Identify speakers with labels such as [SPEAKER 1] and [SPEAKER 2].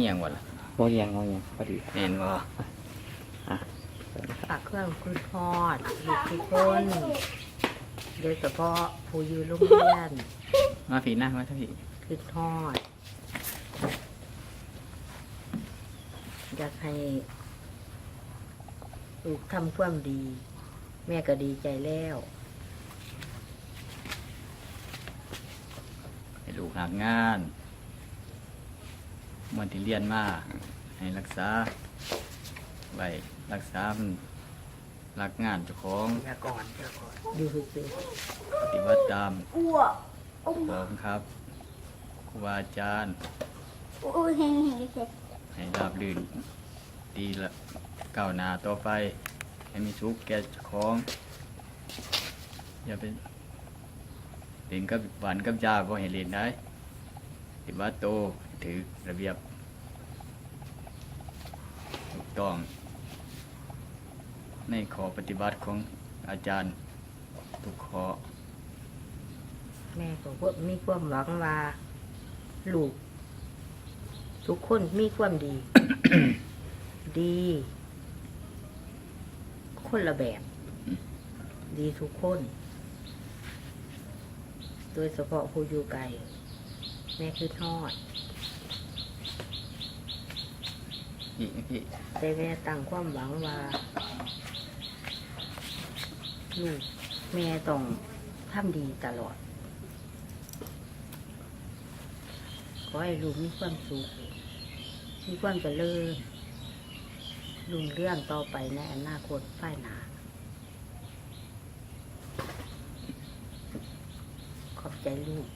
[SPEAKER 1] เงียงวะล่ะ
[SPEAKER 2] โมเยียงโมเยียงพอดี
[SPEAKER 1] เห็นบ่
[SPEAKER 3] ฝากเครื่องคือทอดลูกทุกคนโดยเฉพาะผู้อยู่โรงเรียน
[SPEAKER 1] มาผีหน้ามาทั้งผี
[SPEAKER 3] คือทอด อยากให้ลูกทำความดี แม่ก็ดีใจแล้ว
[SPEAKER 1] ให้ลูกหางาน มันที่เรียนมาให้รักษาไว้รักษามันรักงานเจ้าของ
[SPEAKER 3] อย่าก่อนอย่าก่อนอยู่ซื่อ
[SPEAKER 1] ปฏิบัติตามของครับครูบาอาจารย์
[SPEAKER 4] โอ้ยเห็นเห็นเห็น
[SPEAKER 1] ให้ราบรื่นดีละก้าวหน้าต่อไป ให้มีสุขแก่เจ้าของ อย่าไปเล่นกับหวานกับยาบ่ให้เล่นได้ปฏิบัติโตว ถือระเบียบถูกต้อง ในขอปฏิบัติของอาจารย์ทุกข้อ
[SPEAKER 3] ๆแม่ก็ว่ามีความหวังว่าลูก ทุกคนมีความดี ดี คนละแบบ ดีทุกคน โดยเฉพาะผู้อยู่ไกลแม่คือทอด
[SPEAKER 1] พี่พี่
[SPEAKER 3] แต่แม่ตั้งความหวังว่าลูกแม่ต้องทำดีตลอด ขอให้ลูกมีความสุข มีความเจริญลุงเรื่องต่อไปในอนาคตฝ่ายหนา ขอบใจลูก